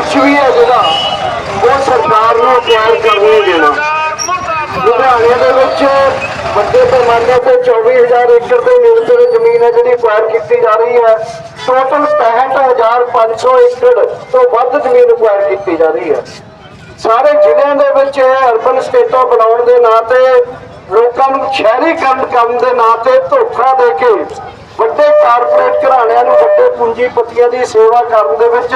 Inch ਵੀ ਹੈ ਜਿਹੜਾ ਉਹ ਸਰਕਾਰ ਨੂੰ ਅਕਵਾਇਰ ਕਰਨ ਦੇਣਾ ਲੁਧਿਆਣੇ ਦੇ ਵਿੱਚ ਵੱਡੇ ਪੈਮਾਨੇ ਤੇ 24000 ਏਕੜ ਦੇ ਨੇੜੇ ਤੇੜੇ ਜ਼ਮੀਨ ਹੈ ਜਿਹੜੀ ਅਕਵਾਇਰ ਕੀਤੀ ਜਾ ਰਹੀ ਹੈ। ਟੋਟਲ 65500 ਏਕੜ ਤੋਂ ਵੱਧ ਜ਼ਮੀਨ ਅਕਵਾਇਰ ਕੀਤੀ ਜਾ ਰਹੀ ਹੈ। ਸਾਰੇ ਜ਼ਿਲ੍ਹਿਆਂ ਦੇ ਵਿੱਚ ਇਹ ਅਰਬਨ ਸਟੇਟਾਂ ਬਣਾਉਣ ਦੇ ਨਾਂ ਤੇ, ਲੋਕਾਂ ਨੂੰ ਸ਼ਹਿਰੀਕਰਨ ਕਰਨ ਦੇ ਨਾਂ ਤੇ ਧੋਖਾ ਦੇ ਕੇ ਵੱਡੇ ਕਾਰਪੋਰੇਟ ਘਰਾਣਿਆਂ ਨੂੰ ਵੱਡੇ ਪੂੰਜੀਪਤੀਆਂ ਦੀ ਸੇਵਾ ਕਰਨ ਦੇ ਵਿੱਚ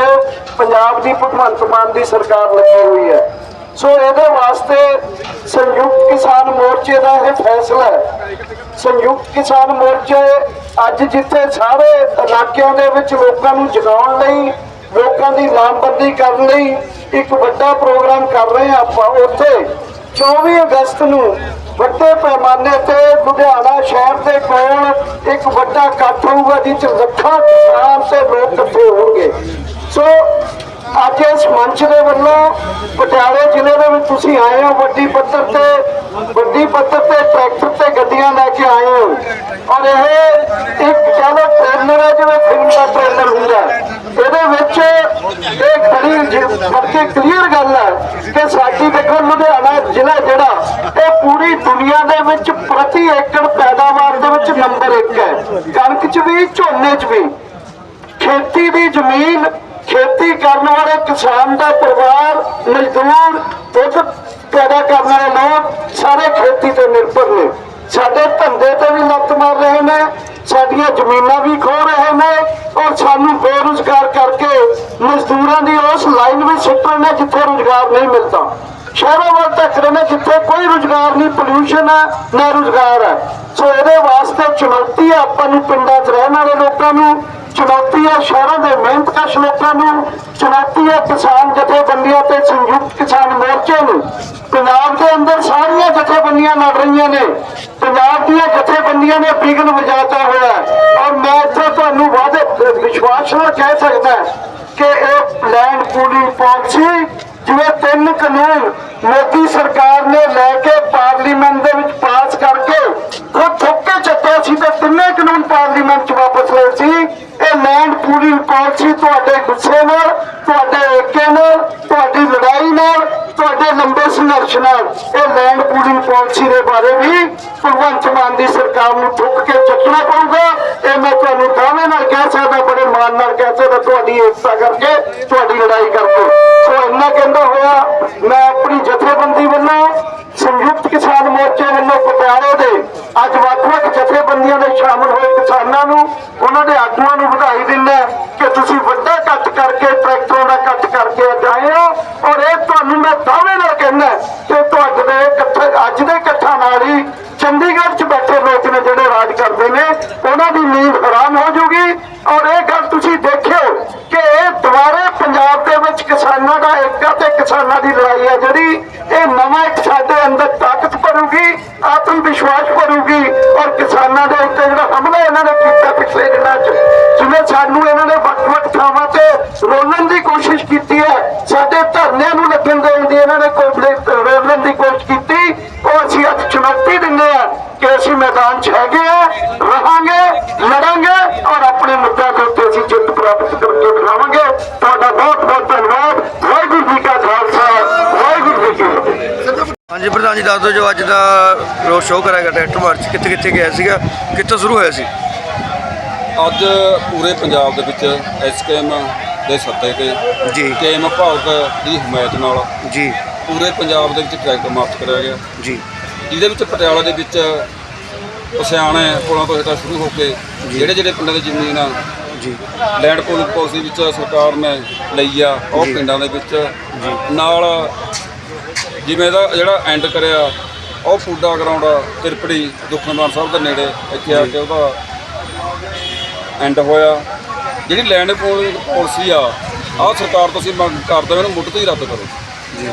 ਪੰਜਾਬ ਦੀ ਭਗਵੰਤ ਮਾਨ ਦੀ ਸਰਕਾਰ ਲੱਗੀ ਹੋਈ ਹੈ। ਸੋ ਇਹਦੇ ਵਾਸਤੇ ਸੰਯੁਕਤ ਕਿਸਾਨ ਮੋਰਚੇ ਦਾ ਇਹ ਫੈਸਲਾ ਹੈ। ਸੰਯੁਕਤ ਕਿਸਾਨ ਮੋਰਚੇ ਅੱਜ ਜਿੱਥੇ ਸਾਰੇ ਇਲਾਕਿਆਂ ਦੇ ਵਿੱਚ ਲੋਕਾਂ ਨੂੰ ਜਗਾਉਣ ਲਈ, ਲੋਕਾਂ ਦੀ ਲਾਮਬੰਦੀ ਕਰਨ ਲਈ ਇੱਕ ਵੱਡਾ ਪ੍ਰੋਗਰਾਮ ਕਰ ਰਹੇ ਹਾਂ ਆਪਾਂ, ਉੱਥੇ 24 ਅਗਸਤ ਨੂੰ ਵੱਡੇ ਪੈਮਾਨੇ ਤੇ ਲੁਧਿਆਣਾ ਸ਼ਹਿਰ ਦੇ ਕੋਲ ਇੱਕ ਵੱਡਾ ਇਕੱਠ ਹੋਊਗਾ ਜਿਸ 'ਚ ਲੱਖਾਂ ਕਿਸਾਨ ਤੇ ਲੋਕ ਇਕੱਠੇ ਹੋਣਗੇ। ਸੋ, ਅੱਜ ਇਸ ਮੰਚ ਦੇ ਵੱਲੋਂ ਪਟਿਆਲੇ ਜ਼ਿਲ੍ਹੇ ਦੇ ਵਿੱਚ ਤੁਸੀਂ ਆਏ ਹੋ, ਵੱਡੀ ਪੱਧਰ ਤੇ, ਵੱਡੀ ਪੱਧਰ ਤੇ ਟਰੈਕਟਰ ਤੇ ਗੱਡੀਆਂ ਲੈ ਕੇ ਆਏ ਹੋ। ਔਰ ਇਹ ਇੱਕ ਚਲੋ ਟ੍ਰੇਲਰ ਹੈ, ਜਿਵੇਂ ਫਿਲਮ ਦਾ ਟ੍ਰੇਲਰ ਹੁੰਦਾ ਇਹਦੇ ਵਿੱਚ ਇਹ ਬੜੀ ਕਰਕੇ ਕਲੀਅਰ ਗੱਲ ਹੈ ਕਿ ਸਾਡੀ ਦੇਖੋ ਲੁਧਿਆਣਾ ਜ਼ਿਲ੍ਹਾ ਜਿਹੜਾ, ਇਹ ਪੂਰੀ ਦੁਨੀਆ ਦੇ ਵਿੱਚ ਪ੍ਰਤੀ ਏਕੜ ਨੰਬਰ 1 ਹੈ। ਕਣਕ 'ਚ ਵੀ, ਝੋਨੇ 'ਚ ਵੀ। ਖੇਤੀ ਦੀ ਜ਼ਮੀਨ, ਖੇਤੀ ਕਰਨ ਵਾਲੇ ਕਿਸਾਨ ਦਾ ਪਰਿਵਾਰ, ਮਜ਼ਦੂਰ, ਦੁੱਧ ਪੈਦਾ ਕਰਨ ਵਾਲੇ ਲੋਕ, ਸਾਰੇ ਖੇਤੀ ਤੇ ਨਿਰਭਰ ਨੇ। ਸਾਡੇ ਧੰਦੇ ਤੇ ਵੀ ਲੱਤ ਮਾਰ ਰਹੇ ਨੇ, ਸਾਡੀਆਂ ਜ਼ਮੀਨਾਂ ਵੀ ਖੋ ਰਹੇ ਨੇ ਔਰ ਸਾਨੂੰ ਬੇਰੁਜ਼ਗਾਰ ਕਰਕੇ ਮਜ਼ਦੂਰਾਂ ਦੀ ਉਸ ਲਾਈਨ ਵਿੱਚ ਸੁੱਟ ਰਹੇ ਨੇ ਜਿੱਥੇ ਰੁਜ਼ਗਾਰ ਨਹੀਂ ਮਿਲਦਾ। ਸ਼ਹਿਰਾਂ ਵੱਲ ਤੱਕ ਰਹੇ ਨੇ ਜਿੱਥੇ ਕੋਈ ਰੁਜ਼ਗਾਰ ਨਹੀਂ ਪੋਲਿਊਸ਼ਨ ਹੈ ਨਾ ਰੁਜ਼ਗਾਰ ਹੈ ਸੋ ਇਹਦੇ ਵਾਸਤੇ ਚੁਣੌਤੀ ਹੈ ਆਪਾਂ ਨੂੰ ਪਿੰਡਾਂ 'ਚ ਰਹਿਣ ਵਾਲੇ ਲੋਕਾਂ ਨੂੰ, ਚੁਣੌਤੀ ਹੈ ਸ਼ਹਿਰਾਂ ਦੇ ਮਿਹਨਤਕਸ਼ ਲੋਕਾਂ ਨੂੰ, ਚੁਣੌਤੀ ਹੈ ਕਿਸਾਨ ਜਥੇਬੰਦੀਆਂ ਤੇ ਸੰਯੁਕਤ ਕਿਸਾਨ ਮੋਰਚੇ ਨੂੰ। ਪੰਜਾਬ ਦੇ ਅੰਦਰ ਸਾਰੀਆਂ ਜਥੇਬੰਦੀਆਂ ਲੜ ਰਹੀਆਂ ਨੇ। ਪੰਜਾਬ ਦੀਆਂ ਜਥੇਬੰਦੀਆਂ ਨੇ ਬਿਗਨ ਵਜਾਤਾ ਹੋਇਆ ਔਰ ਮੈਂ ਇੱਥੇ ਤੁਹਾਨੂੰ ਵਾਅਦੇ, ਵਿਸ਼ਵਾਸ ਨਾਲ ਕਹਿ ਸਕਦਾ ਕਿ ਇਹ ਲੈਂਡ ਪੂਰੀ ਪਾਲਿਸੀ ਜਿਵੇਂ ਤਿੰਨ ਕਾਨੂੰਨ ਮੋਦੀ ਸਰਕਾਰ ਨੇ ਲੈ ਕੇ ਪਾਰਲੀਮੈਂਟ ਦੇ ਵਿੱਚ ਪਾਸ ਕਰਕੇ ਉਹ ਠੋਕੇ ਚੱਟਿਆ ਸੀ ਤੇ ਤਿੰਨੇ ਕਾਨੂੰਨ ਪਾਰਲੀਮੈਂਟ 'ਚ ਵਾਪਸ ਲਏ ਸੀ। ਇਹ ਲੈਂਡ ਪੂਰੀ ਰਿਕਾਰਡ ਸੀ ਤੁਹਾਡੇ ਗੁੱਸੇ ਨਾਲ, ਤੁਹਾਡੇ ਏਕੇ ਨਾਲ, ਤੁਹਾਡੀ ਲੜਾਈ ਨਾਲ ਤੁਹਾਡੇ ਲੰਬੇ ਸੰਘਰਸ਼ ਨਾਲ ਇਹ ਲੈਂਡ ਪੂਲਿੰਗ ਪਾਲਿਸੀ ਦੇ ਬਾਰੇ ਵੀ ਭਗਵੰਤ ਮਾਨ ਦੀ ਸਰਕਾਰ ਨੂੰ ਠੁੱਕ ਕੇ ਚੱਕਣਾ ਪਊਗਾ। ਇਹ ਮੈਂ ਤੁਹਾਨੂੰ ਦਾਅਵੇ ਨਾਲ ਕਹਿ ਸਕਦਾ, ਬੜੇ ਮਾਣ ਨਾਲ ਕਹਿ ਸਕਦਾ, ਤੁਹਾਡੀ ਏਕਤਾ ਕਰਕੇ ਤੁਹਾਡੀ ਲੜਾਈ ਕਰਕੇ। ਸੋ ਇੰਨਾ ਕਹਿੰਦਾ ਹੋਇਆ, ਮੈਂ ਦਿਖਾਵਾਂਗੇ ਤੁਹਾਡਾ ਬਹੁਤ ਬਹੁਤ ਧੰਨਵਾਦ। ਵਾਹਿਗੁਰੂ ਜੀ ਕਾ ਖਾਲਸਾ ਵਾਹਿਗੁਰੂ ਜੀ ਕੀ ਫਤਿਹ। ਹਾਂਜੀ ਪ੍ਰਧਾਨ ਜੀ ਦੱਸ ਦਿਓ ਜੋ ਅੱਜ ਦਾ ਰੋਡ ਸ਼ੋਅ ਕਰਾਇਆ ਗਿਆ ਟਰੈਕਟਰ ਮਾਰਚ ਕਿੱਥੇ ਕਿੱਥੇ ਗਿਆ ਸੀਗਾ ਕਿੱਥੋਂ ਸ਼ੁਰੂ ਹੋਇਆ ਸੀ? ਅੱਜ ਪੂਰੇ ਪੰਜਾਬ ਦੇ ਵਿੱਚ ਐਸਕੇਐਮ ਦੇ ਸੱਦੇ ਤੇ ਜੀ। ਕੇਐਮ ਭਾਰਤ ਦੀ ਹਮਾਇਤ ਨਾਲ ਜੀ। ਪੂਰੇ ਪੰਜਾਬ ਦੇ ਵਿੱਚ ਟਰੈਕਟਰ ਮਾਰਚ ਕਰਾਇਆ ਗਿਆ। ਜੀ। ਜਿਹਦੇ ਵਿੱਚ ਪਟਿਆਲਾ ਦੇ ਵਿੱਚ ਪਸਿਆਣੇ ਪੁਲਾਂ ਤੋਂ ਹੇਠਾਂ ਸ਼ੁਰੂ ਹੋ ਕੇ ਜਿਹੜੇ ਜਿਹੜੇ ਪਿੰਡਾਂ ਦੀ ਜ਼ਮੀਨ ਆ ਜੀ। ਲੈਂਡ ਪੂਲਿੰਗ ਪਾਲਿਸੀ ਵਿੱਚ ਸਰਕਾਰ ਨੇ ਲਈ ਆ ਉਹ। ਪਿੰਡਾਂ ਦੇ ਵਿੱਚ। ਨਾਲ ਜਿਵੇਂ ਇਹਦਾ ਜਿਹੜਾ ਐਂਡ ਕਰਿਆ ਉਹ ਫੂਡਾ ਗਰਾਊਂਡ ਤਿਰਪੜੀ ਦੁਖਨਵਾਰ ਸਾਹਿਬ ਦੇ ਨੇੜੇ ਇੱਥੇ ਆ ਕੇ ਉਹਦਾ ਐਂਡ ਹੋਇਆ। ਜਿਹੜੀ ਲੈਂਡ ਪੂਲਿੰਗ ਪਾਲਿਸੀ ਆ ਆਹ ਸਰਕਾਰ ਤੋਂ ਅਸੀਂ ਮੰਗ ਕਰਦੇ ਹਾਂ ਇਹਨੂੰ ਮੁੱਢ ਤੋਂ ਹੀ ਰੱਦ ਕਰੋ। ਜੀ।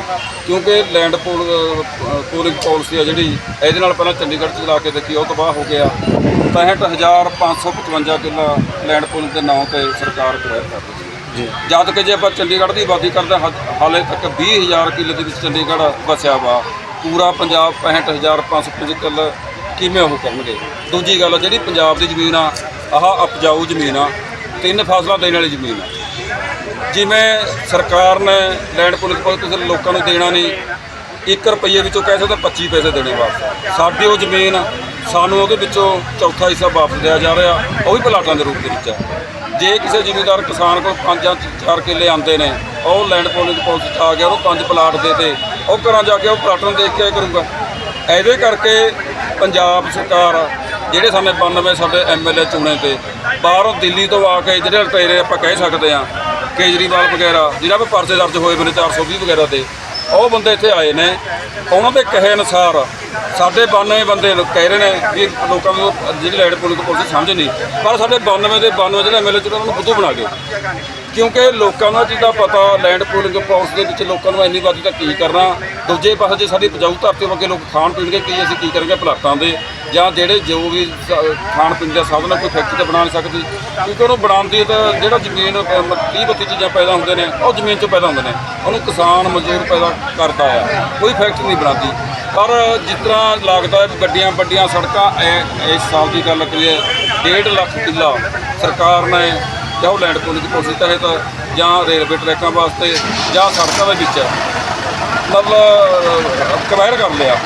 ਕਿਉਂਕਿ ਲੈਂਡ ਪੂਲ ਪੂਲਿੰਗ ਪਾਲਿਸੀ ਆ ਜਿਹੜੀ ਇਹਦੇ ਨਾਲ ਪਹਿਲਾਂ ਚੰਡੀਗੜ੍ਹ ਚ ਲਾ ਕੇ ਦੇਖੀ ਉਹ ਤਬਾਹ ਹੋ ਗਿਆ। 65555 ਕਿੱਲਾ ਲੈਂਡ ਪੂਲਿੰਗ ਦੇ ਨਾਂ ਤੇ ਸਰਕਾਰ ਗ੍ਰਹਿ ਕਰ ਦਿੱਤੀ ਜੀ। ਜਦ ਕਿ ਜੇ ਆਪਾਂ ਚੰਡੀਗੜ੍ਹ ਦੀ ਆਬਾਦੀ ਕਰਦੇ ਹਾਂ, ਹ- ਹਾਲੇ ਤੱਕ 20000 ਕਿੱਲੇ ਦੇ ਵਿੱਚ ਚੰਡੀਗੜ੍ਹ ਵਸਿਆ ਵਾ। ਪੂਰਾ ਪੰਜਾਬ 65555 ਕਿੱਲੇ ਕਿਵੇਂ ਉਹ ਕਰਨਗੇ? ਦੂਜੀ ਗੱਲ ਜਿਹੜੀ ਪੰਜਾਬ ਦੀ ਜ਼ਮੀਨ ਆ ਆਹ ਉਪਜਾਊ ਜ਼ਮੀਨ ਆ ਤਿੰਨ ਫਸਲਾਂ ਦੇਣ ਵਾਲੀ ਜ਼ਮੀਨ ਆ। ਜਿਵੇਂ ਸਰਕਾਰ ਨੇ ਲੈਂਡ ਪੁਲਿਸ ਕੋਲ ਤੁਸੀਂ ਲੋਕਾਂ ਨੂੰ ਦੇਣਾ ਨਹੀਂ 1 ਰੁਪਏ ਵਿੱਚੋਂ ਕਹਿ ਸਕਦੇ 25 ਪੈਸੇ ਦੇਣੇ ਵਾਪਸ ਸਾਡੀ ਉਹ ਜ਼ਮੀਨ ਸਾਨੂੰ ਉਹਦੇ ਵਿੱਚੋਂ ਚੌਥਾ ਹਿੱਸਾ ਵਾਪਸ ਦਿਆ ਜਾ ਰਿਹਾ, ਉਹ ਵੀ ਪਲਾਟਾਂ ਦੇ ਰੂਪ ਦੇ ਵਿੱਚ ਹੈ। ਜੇ ਕਿਸੇ ਜ਼ਿਮੀਂਦਾਰ ਕਿਸਾਨ ਕੋਲ ਪੰਜ ਜਾਂ ਚਾਰ ਕਿੱਲੇ ਆਉਂਦੇ ਨੇ, ਉਹ ਲੈਂਡ ਪੋਲਿੰਗ ਪੁਲਿਸ 'ਚ ਆ ਗਿਆ, ਉਹ ਪੰਜ ਪਲਾਟ ਦੇ ਤੇ, ਉਹ ਘਰਾਂ ਜਾ ਕੇ ਉਹ ਪਲਾਟਾਂ ਨੂੰ ਦੇਖ ਕੇ ਆਇਆ ਕਰੂਗਾ। ਇਹਦੇ ਕਰਕੇ ਪੰਜਾਬ ਸਰਕਾਰ ਜਿਹੜੇ ਸਾਹਮਣੇ 92 ਸਾਡੇ ਐਮਐਲਏ ਚੁਣੇ ਤੇ, ਬਾਹਰੋਂ ਦਿੱਲੀ ਤੋਂ ਆ ਕੇ ਜਿਹੜੇ ਲਟੇਰੇ ਆਪਾਂ ਕਹਿ ਸਕਦੇ ਆ ਕੇਜਰੀਵਾਲ ਵਗੈਰਾ, ਜਿਹੜਾ 'ਤੇ ਪਰਚੇ ਦਰਜ ਹੋਏ ਨੇ 420 ਵਗੈਰਾ ਤੇ ਉਹ ਬੰਦੇ ਇੱਥੇ ਆਏ ਨੇ। ਉਹਨਾਂ ਦੇ ਕਹੇ ਅਨੁਸਾਰ ਸਾਡੇ 92 ਬੰਦੇ ਲੋਕ ਕਹਿ ਰਹੇ ਨੇ ਵੀ ਲੋਕਾਂ ਨੂੰ ਜਿਹੜੀ ਲੈਂਡ ਪੁਲਿਸ ਪੁਲਿਸ ਸਮਝ ਨਹੀਂ। ਪਰ ਸਾਡੇ 92 ਦੇ 92 ਜਿਹੜੇ ਐਮਐਲਏ 'ਚ ਉਹਨਾਂ ਨੂੰ ਬੁੱਧੂ ਬਣਾ ਗਏ ਕਿਉਂਕਿ ਲੋਕਾਂ ਦਾ ਇਹ ਪਤਾ ਲੈਂਡ ਪੂਲਿੰਗ ਪਾਲਿਸ ਦੇ ਵਿੱਚ ਲੋਕਾਂ ਨੂੰ ਇੰਨੀ ਵਾਰੀ ਤਾਂ ਕੀ ਕਰਨਾ? ਦੂਜੇ ਪਾਸੇ ਜੇ ਸਾਡੀ ਉਪਜਾਊ ਧਰਤੀ ਵਰਗੇ ਲੋਕ ਖਾਣ ਪੀਣਗੇ ਕੀ ਅਸੀਂ ਕੀ ਕਰਾਂਗੇ ਪਲਾਟਾਂ ਦੇ? ਜਾਂ ਜਿਹੜੇ ਜੋ ਵੀ ਖਾਣ ਪੀਣ ਦਾ ਸਾਧਨ ਆ, ਕੋਈ ਫੈਕਟਰੀ ਤਾਂ ਬਣਾ ਨਹੀਂ ਸਕਦੀ। ਕਿਉਂਕਿ ਉਹਨੂੰ ਬਣਾਉਂਦੀ ਤਾਂ ਜਿਹੜਾ ਜ਼ਮੀਨ 30 32 ਚੀਜ਼ਾਂ ਪੈਦਾ ਹੁੰਦੇ ਨੇ ਉਹ ਜ਼ਮੀਨ 'ਚੋਂ ਪੈਦਾ ਹੁੰਦੇ ਨੇ। ਉਹਨੂੰ ਕਿਸਾਨ ਮਜ਼ਦੂਰ ਪੈਦਾ ਕਰਦਾ ਆ। ਕੋਈ ਫੈਕਟਰੀ ਨਹੀਂ ਬਣਾਉਂਦੀ। ਪਰ ਜਿਸ ਤਰ੍ਹਾਂ ਲੱਗਦਾ ਵੀ ਵੱਡੀਆਂ ਵੱਡੀਆਂ ਸੜਕਾਂ ਇਹ- ਇਸ ਸਾਲ ਦੀ ਗੱਲ ਕਰੀਏ 1.5 ਲੱਖ ਕਿੱਲਾ ਸਰਕਾਰ ਨੇ ਜਾਂ ਉਹ ਲੈਂਡ ਪੂਲਿੰਗ ਪਾਲਿਸੀ ਤਹਿਤ ਜਾਂ ਰੇਲਵੇ ਟਰੈਕਾਂ ਵਾਸਤੇ ਜਾਂ ਸੜਕਾਂ ਦੇ ਵਿੱਚ। ਮਤਲਬ ਕਵੈਰ ਕਰ ਲਿਆ।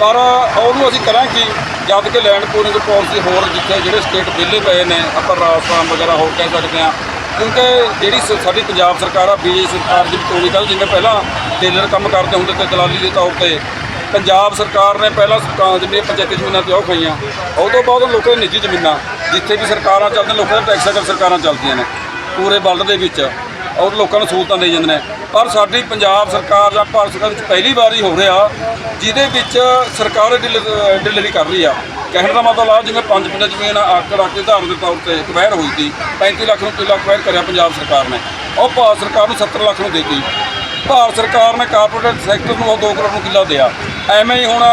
ਪਰ ਉਹਨੂੰ ਅਸੀਂ ਕਰਾਂਗੇ ਜਦ ਕਿ ਲੈਂਡ ਪੂਲਿੰਗ ਪਾਲਿਸੀ ਹੋਰ ਜਿੱਥੇ ਜਿਹੜੇ ਸਟੇਟ ਵਿਹਲੇ ਪਏ ਨੇ, ਆਪਾਂ ਰਾਜਸਥਾਨ ਵਗੈਰਾ ਹੋਰ ਕਹਿ ਸਕਦੇ ਹਾਂ। ਕਿਉਂਕਿ ਜਿਹੜੀ ਸ- ਸਾਡੀ ਪੰਜਾਬ ਸਰਕਾਰ ਆ, ਬੀਜੇਪੀ ਸਰਕਾਰ ਦੀ ਚੋਣੀ ਕਰ ਜਿਵੇਂ ਪਹਿਲਾਂ ਟੇਲਰ ਕੰਮ ਕਰਦੇ ਹੁੰਦੇ ਤੇ ਦਲਾਲੀ ਦੇ ਤੌਰ ਤੇ ਪੰਜਾਬ ਸਰਕਾਰ ਨੇ ਪਹਿਲਾਂ ਸਰਕਾਰ ਜਿਹੜੀਆਂ ਪੰਚਾਇਤੀ ਜ਼ਮੀਨਾਂ ਤੇ ਉਹ ਖਾਈਆਂ। ਉਹ ਤੋਂ ਬਾਅਦ ਲੋਕਾਂ ਦੀ ਨਿੱਜੀ ਜ਼ਮੀਨਾਂ, ਜਿੱਥੇ ਵੀ ਸਰਕਾਰਾਂ ਚੱਲਦੀਆਂ, ਲੋਕਾਂ ਦੇ ਟੈਕਸਾਂ ਕਰ ਸਰਕਾਰਾਂ ਚੱਲਦੀਆਂ ਨੇ, ਪੂਰੇ ਵਰਲਡ ਦੇ ਵਿੱਚ। ਔਰ ਲੋਕਾਂ ਨੂੰ ਸਹੂਲਤਾਂ ਦੇ ਜਾਂਦੇ ਨੇ। ਪਰ ਸਾਡੀ ਪੰਜਾਬ ਸਰਕਾਰ ਜਾਂ ਭਾਰਤ ਸਰਕਾਰ ਵਿੱਚ ਪਹਿਲੀ ਵਾਰੀ ਹੋ ਰਿਹਾ, ਜਿਹਦੇ ਵਿੱਚ ਸਰਕਾਰ ਡਿਲ- ਡਿਲੀਵਰੀ ਕਰ ਰਹੀ ਆ। ਕਹਿਣ ਦਾ ਮਤਲਬ ਆ, ਜਿਵੇਂ ਪੰਜ ਪਿੰਡਾਂ ਜ਼ਮੀਨ ਆਕ ਰੱਖ ਕੇ ਧਾਰਨ ਦੇ ਤੌਰ ਤੇ ਕਵੈਰ ਹੋਈ ਸੀ 35 ਲੱਖ ਨੂੰ ਕਿੱਲਾ ਕਵੈਰ ਕਰਿਆ ਪੰਜਾਬ ਸਰਕਾਰ ਨੇ। ਉਹ ਭਾਰਤ ਸਰਕਾਰ ਨੂੰ 70 ਲੱਖ ਨੂੰ ਦੇਤੀ। ਭਾਰਤ ਸਰਕਾਰ ਨੇ ਕਾਰਪੋਰੇਟ ਸੈਕਟਰ ਨੂੰ ਉਹ 2 ਕਰੋੜ ਨੂੰ ਕਿੱਲਾ ਦਿਆ। ਐਵੇਂ ਹੀ ਹੁਣ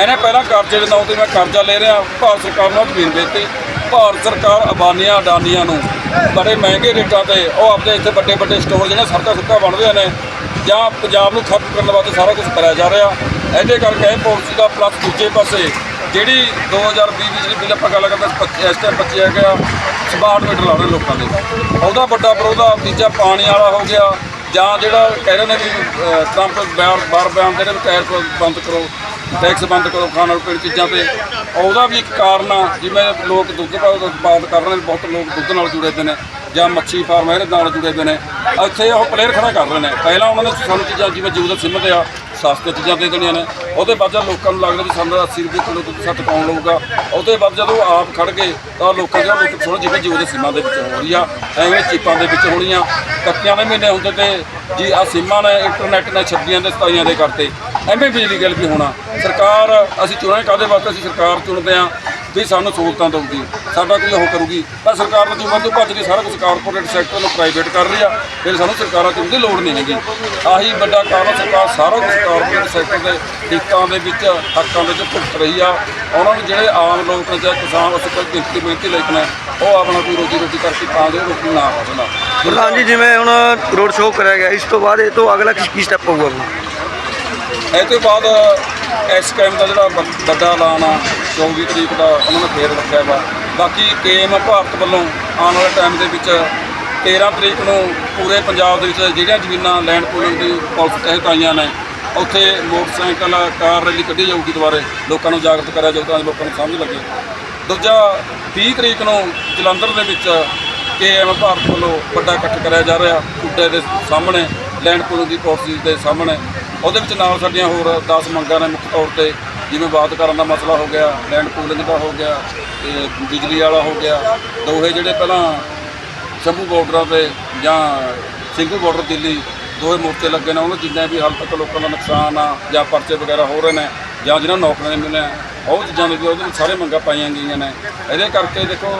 ਇਹਨੇ ਪਹਿਲਾਂ ਕਰਜ਼ੇ ਦੇ ਨਾਂ ਤੇ ਮੈਂ ਕਰਜ਼ਾ ਲੈ ਰਿਹਾ। ਭਾਰਤ ਸਰਕਾਰ ਨੂੰ ਜ਼ਮੀਨ ਵੇਚਤੀ ਭਾਰਤ ਸਰਕਾਰ ਅਬਾਨੀਆਂ, ਅਡਾਨੀਆਂ ਨੂੰ ਬੜੇ ਮਹਿੰਗੇ ਰੇਟਾਂ ਤੇ ਉਹ ਆਪਣੇ ਇੱਥੇ ਵੱਡੇ ਵੱਡੇ ਸਟੋਰ ਜਿਹੜੇ ਸੜਕਾਂ ਸੁੱਕਾ ਬਣਦੇ ਨੇ ਜਾਂ ਪੰਜਾਬ ਨੂੰ ਖਤਮ ਕਰਨ ਵਾਸਤੇ ਸਾਰਾ ਕੁਝ ਕਰਿਆ ਜਾ ਰਿਹਾ। ਇਹਦੇ ਕਰਕੇ ਇਹ ਪਾਲਿਸੀ ਦਾ ਪਲੱਸ ਦੂਜੇ ਪਾਸੇ ਜਿਹੜੀ 2020 ਵਿੱਚ ਜਿਹੜੀ ਬਿੱਲ ਆਪਾਂ ਗੱਲ ਕਰਦੇ ਪੱਚੀ- ਇਸ ਟਾਈਮ ਬੱਚੇ ਗਿਆ। ਆ ਸਮਾਰਟ ਮੀਟਰ ਰਹੇ ਲੋਕਾਂ ਦੇ। ਉਹਦਾ ਵੱਡਾ ਵਿਰੋਧ ਆ, ਤੀਜਾ ਪਾਣੀ ਵਾਲਾ ਹੋ ਗਿਆ। ਜਾਂ ਜਿਹੜਾ ਕਹਿ ਰਹੇ ਨੇ ਵੀ ਅਹ, ਟਰੰਪ ਬਾਰ ਬਾਰ ਬਿਆਨ ਦੇ ਰਹੇ ਵੀ ਟਾਇਰ ਬੰਦ ਕਰੋ ਟੈਕਸ ਬੰਦ ਕਰੋ ਖਾਣ ਪੀਣ ਚੀਜ਼ਾਂ ਤੇ। ਉਹਦਾ ਵੀ ਇੱਕ ਕਾਰਨ ਆ ਜਿਵੇਂ ਲੋਕ ਦੁੱਧ ਦਾ ਉਤਪਾਦ ਕਰ ਰਹੇ ਨੇ ਬਹੁਤ ਲੋਕ ਦੁੱਧ ਨਾਲ ਜੁੜੇ ਹੋਏ ਨੇ ਜਾਂ ਮੱਛੀ ਫਾਰਮ ਇਹਦੇ ਨਾਲ ਜੁੜੇ ਹੋਏ ਨੇ। ਇੱਥੇ ਉਹ ਪਲੇਅਰ ਖੜਾ ਕਰ ਰਹੇ ਨੇ। ਪਹਿਲਾਂ ਉਹਨਾਂ ਨੇ ਸਾਨੂੰ ਚੀਜ਼ਾਂ ਜਿਵੇਂ ਜੂਦ ਸਿਮ ਆ ਸਸਤੇ ਚੀਜ਼ਾਂ ਦੇ ਦੇਣੀਆਂ ਨੇ। ਉਹਦੇ ਬਾਅਦ ਜਦ ਲੋਕਾਂ ਨੂੰ ਲੱਗਦਾ ਵੀ ਸਾਨੂੰ 80 ਰੁਪਏ ਕਿਲੋ ਦੁੱਧ ਸੱਤ ਪਾਉਣ ਲਊਗਾ ਉਹਦੇ ਬਾਅਦ ਜਦੋਂ ਆਪ ਖੜ ਗਏ, ਤਾਂ ਲੋਕਾਂ ਦੇ ਲੋਕ ਥੋੜਾ ਜਿਵੇਂ ਜੂਦ ਸਿਮਾਂ ਦੇ ਵਿੱਚ ਹੋ ਰਹੀ ਆ, ਐਵੇਂ ਚੀਪਾਂ ਦੇ ਵਿੱਚ ਹੋਣੀਆਂ ਕੱਤਿਆਂ ਦੇ ਮਹੀਨੇ ਹੁੰਦੇ ਤੇ ਜੀ ਆ ਸਿਮਾਂ ਨੇ, ਇੰਟਰਨੈਟ ਨੇ 26 ਦੇ 27 ਦੇ ਕਰਤੇ ਐਵੇਂ ਬਿਜਲੀ ਬਿੱਲ ਵੀ ਹੋਣਾ। ਸਰਕਾਰ, ਅਸੀਂ ਚੁਣੇ ਕਾਦੇ ਵਾਸਤੇ ਅਸੀਂ ਸਰਕਾਰ ਚੁਣਦੇ ਆ? ਵੀ ਸਾਨੂੰ ਸਹੂਲਤਾਂ ਦਊਗੀ ਸਾਡਾ ਕੋਈ ਉਹ ਕਰੂਗੀ? ਪਰ ਸਰਕਾਰ ਨੂੰ ਜਿਵੇਂ ਤੋਂ ਭੱਜ ਕੇ ਸਾਰਾ ਕੁਝ ਕਾਰਪੋਰੇਟ ਸੈਕਟਰ ਨੂੰ ਪ੍ਰਾਈਵੇਟ ਕਰ ਰਹੀ ਆ ਫਿਰ ਸਾਨੂੰ ਸਰਕਾਰਾਂ ਚੁਣਨ ਦੀ ਲੋੜ ਨਹੀਂ ਹੈਗੀ। ਆਹੀ ਵੱਡਾ ਕਾਰਨ ਸਰਕਾਰ ਸਾਰਾ ਕੁਝ ਕਾਰਪੋਰੇਟ ਸੈਕਟਰ ਦੇ ਹਿੱਤਾਂ ਦੇ ਵਿੱਚ ਹੱਕਾਂ ਦੇ ਵਿੱਚ ਭੁਗਤ ਰਹੀ ਆ। ਉਹਨਾਂ ਨੂੰ ਜਿਹੜੇ ਆਮ ਲੋਕ ਨੇ ਜਾਂ ਕਿਸਾਨ ਉਸ ਕੋਲ ਗਿਣਤੀ ਮਿਹਨਤੀ ਨੇ ਉਹ ਆਪਣਾ ਕੋਈ ਰੋਜੀ ਰੋਟੀ ਕਰਕੇ ਤਾਂ ਜੋ ਰੋਟੀ ਨਾ ਖਾਣਾ ਪ੍ਰਧਾਨ ਜੀ ਜਿਵੇਂ ਹੁਣ ਰੋਡ ਸ਼ੋਅ ਕਰਿਆ ਗਿਆ ਇਸ ਤੋਂ ਬਾਅਦ ਇਹ ਤੋਂ ਅਗਲਾ ਕੀ ਕੀ ਸਟੈਪ ਹੋਊਗਾ ਇਹ ਤੋਂ ਬਾਅਦ ਇਸ ਕੈਮ ਦਾ ਜਿਹੜਾ ਵੱਡਾ ਐਲਾਨ ਆ 24 ਤਰੀਕ ਦਾ ਉਹਨਾਂ ਨੇ ਫੇਰ ਰੱਖਿਆ ਵਾ। ਬਾਕੀ ਕੇਮ ਭਾਰਤ ਵੱਲੋਂ ਆਉਣ ਵਾਲੇ ਟਾਈਮ ਦੇ ਵਿੱਚ 13 ਤਰੀਕ ਨੂੰ ਪੂਰੇ ਪੰਜਾਬ ਦੇ ਵਿੱਚ ਜਿਹੜੀਆਂ ਜ਼ਮੀਨਾਂ ਲੈਂਡ ਪੂਲਿੰਗ ਦੀ ਪਾਲਿਸੀ ਤਹਿਤ ਆਈਆਂ ਨੇ, ਉੱਥੇ ਮੋਟਰਸਾਈਕਲ, ਕਾਰ ਰੈਲੀ ਕੱਢੀ ਜਾਊਗੀ ਦੁਬਾਰੇ। ਲੋਕਾਂ ਨੂੰ ਜਾਗਰਤ ਕਰਿਆ ਜਾਊ ਤਾਂ ਲੋਕਾਂ ਨੂੰ ਸਮਝ ਲੱਗੇ। ਦੂਜਾ 20 ਤਰੀਕ ਨੂੰ ਜਲੰਧਰ ਦੇ ਵਿੱਚ ਕੇਐਮ ਭਾਰਤ ਵੱਲੋਂ ਵੱਡਾ ਇਕੱਠ ਕਰਿਆ ਜਾ ਰਿਹਾ, ਕੁੱਡੇ ਦੇ ਸਾਹਮਣੇ ਲੈਂਡ ਪੂਲਿੰਗ ਦੀ ਪਾਲਿਸੀ ਦੇ ਸਾਹਮਣੇ। ਉਹਦੇ ਵਿੱਚ ਨਾਲ ਸਾਡੀਆਂ ਹੋਰ 10 ਮੰਗਾਂ ਨੇ ਮੁੱਖ ਤੌਰ ਤੇ। ਜਿਵੇਂ ਬਾਤ ਕਰਨ ਦਾ ਮਸਲਾ ਹੋ ਗਿਆ ਲੈਂਡ ਪੂਲਿੰਗ ਦਾ ਹੋ ਗਿਆ, ਤੇ ਬਿਜਲੀ ਵਾਲਾ ਹੋ ਗਿਆ, ਦੋਹੇ ਜਿਹੜੇ ਪਹਿਲਾਂ ਸ਼ੰਭੂ ਬਾਰਡਰਾਂ ਤੇ ਜਾਂ ਸਿੰਘੂ ਬਾਰਡਰ ਦਿੱਲੀ, ਦੋਹੇ ਮੋਰਚੇ ਲੱਗੇ ਨੇ, ਉਹਨਾਂ ਜਿੰਨੇ ਵੀ ਹਾਲ ਤੱਕ ਲੋਕਾਂ ਦਾ ਨੁਕਸਾਨ ਆ ਜਾਂ ਪਰਚੇ ਵਗੈਰਾ ਹੋ ਰਹੇ ਨੇ ਜਾਂ ਜਿਹਨਾਂ ਨੂੰ ਨੌਕਰੀਆਂ ਨਹੀਂ ਮਿਲੀਆਂ ਉਹ ਚੀਜ਼ਾਂ ਦੇ ਵੀ ਉਹਦੇ ਵਿੱਚ ਸਾਰੇ ਮੰਗਾਂ ਪਾਈਆਂ ਗਈਆਂ ਨੇ। ਇਹਦੇ ਕਰਕੇ ਦੇਖੋ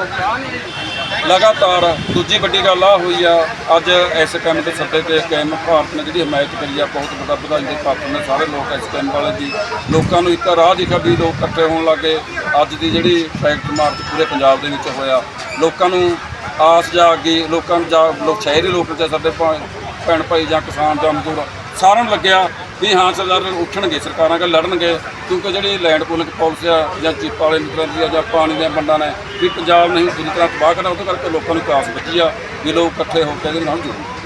ਲਗਾਤਾਰ ਦੂਜੀ ਵੱਡੀ ਗੱਲ ਆ ਹੋਈ ਆ, ਅੱਜ ਇਸ ਕੰਮ ਦੇ ਸੱਦੇ ਤੇ ਕੈਮ ਭਾਰਤ ਨੇ ਜਿਹੜੀ ਹਮਾਇਤ ਕਰੀ ਆ, ਬਹੁਤ ਵੱਡਾ ਵਧਾਈ ਦੇ ਪਾਤਰ ਨੇ ਸਾਰੇ ਲੋਕ ਇਸ ਕੈਮ ਵਾਲੇ ਦੀ, ਲੋਕਾਂ ਨੂੰ ਇੱਕ ਰਾਹ ਦਿਖਾ ਵੀ ਲੋਕ ਇਕੱਠੇ ਹੋਣ ਲੱਗੇ, ਅੱਜ ਦੀ ਜਿਹੜੀ ਫੈਕਟ ਮਾਰਚ ਪੂਰੇ ਪੰਜਾਬ ਦੇ ਵਿੱਚ ਹੋਇਆ, ਲੋਕਾਂ ਨੂੰ ਆਸ ਜਾਗੀ, ਲੋਕਾਂ ਨੂੰ ਜਾ, ਲੋਕ ਸ਼ਹਿਰੀ ਲੋਕ ਚਾਹੇ ਸਾਡੇ ਭਾ- ਭੈਣ ਭਾਈ ਜਾਂ ਕਿਸਾਨ ਜਾਂ ਮਜ਼ਦੂਰ, ਸਾਰਿਆਂ ਨੂੰ ਲੱਗਿਆ ਵੀ ਹਾਂ, ਸਰਦਾਰ ਉੱਠਣਗੇ, ਸਰਕਾਰਾਂ ਨਾਲ ਲੜਨਗੇ, ਕਿਉਂਕਿ ਜਿਹੜੀ ਲੈਂਡ ਪੋਲਿੰਗ ਪਾਲਿਸੀ ਆ, ਜਾਂ ਚਿੱਪ ਵਾਲੇ ਮਿੱਤਰਾਂ ਦੀ ਆ, ਜਾਂ ਪਾਣੀ ਦੀਆਂ ਵੰਡਾਂ ਨੇ, ਵੀ ਪੰਜਾਬ ਨਹੀਂ ਪੂਰੀ ਤਰ੍ਹਾਂ ਤਬਾਹ ਕਰਨਾ, ਉਹਦੇ ਕਰਕੇ ਲੋਕਾਂ ਨੂੰ ਕਾਸ ਬਚੀ ਆ, ਵੀ ਲੋਕ ਇਕੱਠੇ ਹੋ ਕੇ ਇਹਦੇ ਨਾਲ ਜੁੜਨ।